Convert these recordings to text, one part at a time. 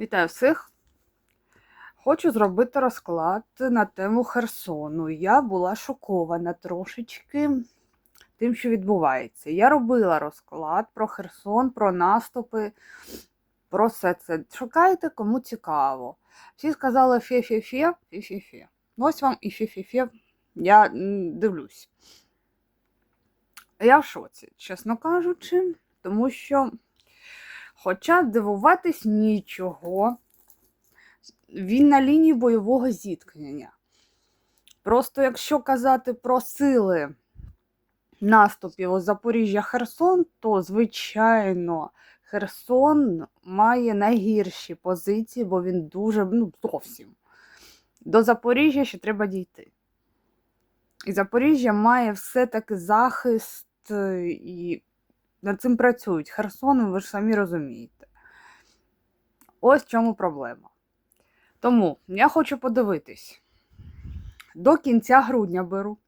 Вітаю всіх! Хочу зробити розклад на тему Херсону. Я була шокована трошечки тим, що відбувається. Я робила розклад про Херсон, про наступи, про все це. Шукайте, кому цікаво. Всі сказали фе-фе-фе, фе-фе-фе. Ну, Ось вам і фе-фе-фе. Я дивлюсь. Я в шоці, чесно кажучи, тому що. Хоча дивуватись нічого, він на лінії бойового зіткнення. Просто якщо казати про сили наступів у Запоріжжя Херсон, то, звичайно, Херсон має найгірші позиції, бо він дуже, ну, зовсім. До Запоріжжя ще треба дійти. І Запоріжжя має все-таки захист е, і над цим працюють. Херсоном, ви ж самі розумієте. Ось в чому проблема. Тому я хочу подивитись. До кінця грудня беру.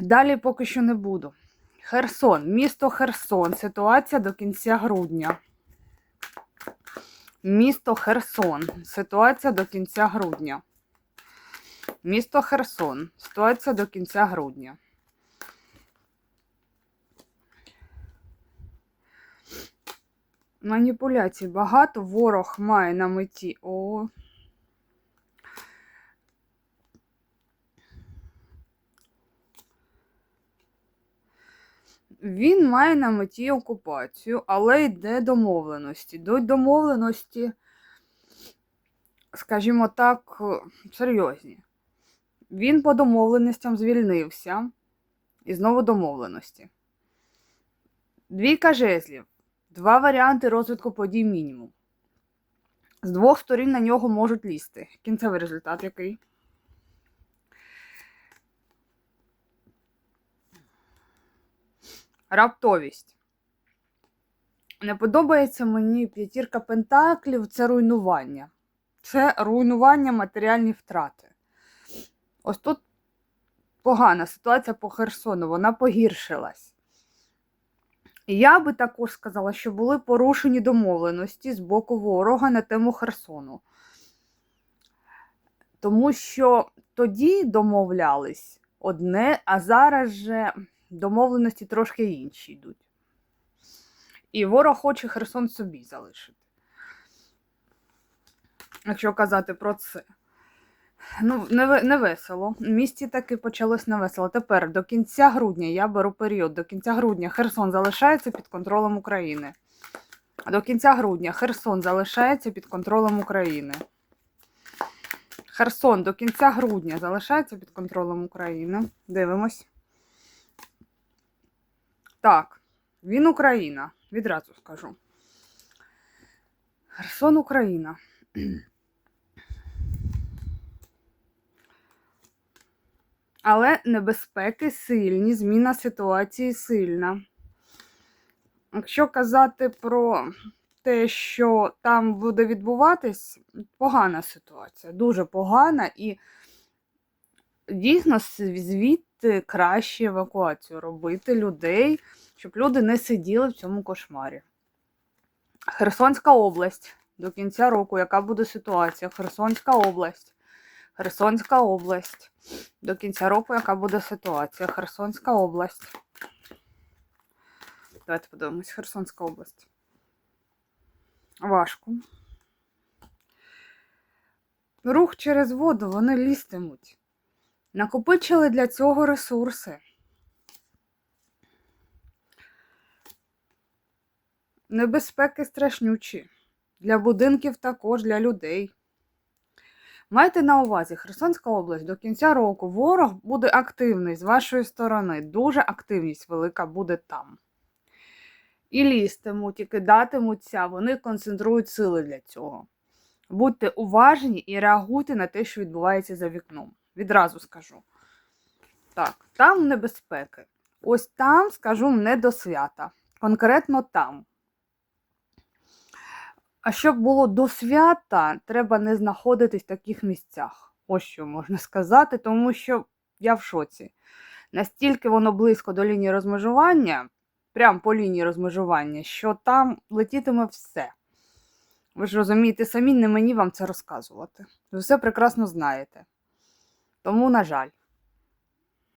Далі поки що не буду. Херсон, місто Херсон. Ситуація до кінця грудня. Місто Херсон. Ситуація до кінця грудня. Місто Херсон. Ситуація до кінця грудня. Маніпуляцій багато. Ворог має на меті. О. Він має на меті окупацію, але йде домовленості. До домовленості, скажімо так, серйозні. Він по домовленостям звільнився. І знову домовленості. Двійка жезлів. Два варіанти розвитку подій мінімум. З двох сторін на нього можуть лізти. Кінцевий результат який? Раптовість. Не подобається мені п'ятірка пентаклів це руйнування. Це руйнування матеріальні втрати. Ось тут погана ситуація по Херсону, вона погіршилась. Я би також сказала, що були порушені домовленості з боку ворога на тему Херсону. Тому що тоді домовлялись одне, а зараз же домовленості трошки інші йдуть. І ворог хоче Херсон собі залишити. Якщо казати про це. Ну, не, не весело. В місті таки почалось не весело. Тепер до кінця грудня я беру період. До кінця грудня Херсон залишається під контролем України. До кінця грудня Херсон залишається під контролем України. Херсон до кінця грудня залишається під контролем України. Дивимось. Так, він Україна. Відразу скажу. Херсон Україна. Але небезпеки сильні, зміна ситуації сильна. Якщо казати про те, що там буде відбуватись, погана ситуація, дуже погана, і дійсно звідти краще евакуацію робити людей, щоб люди не сиділи в цьому кошмарі. Херсонська область до кінця року, яка буде ситуація? Херсонська область. Херсонська область. До кінця року, яка буде ситуація? Херсонська область. Давайте подивимось. Херсонська область. Важко. Рух через воду, вони лізтимуть. Накопичили для цього ресурси. Небезпеки страшнючі. Для будинків також, для людей. Майте на увазі, Херсонська область до кінця року ворог буде активний з вашої сторони. Дуже активність велика буде там. І лізтимуть, і кидатимуться, вони концентрують сили для цього. Будьте уважні і реагуйте на те, що відбувається за вікном. Відразу скажу. Так, там небезпеки. Ось там, скажу, не до свята. Конкретно там. А щоб було до свята, треба не знаходитись в таких місцях. Ось що можна сказати, тому що я в шоці. Настільки воно близько до лінії розмежування, прямо по лінії розмежування, що там летітиме все. Ви ж розумієте самі, не мені вам це розказувати. Ви все прекрасно знаєте. Тому, на жаль.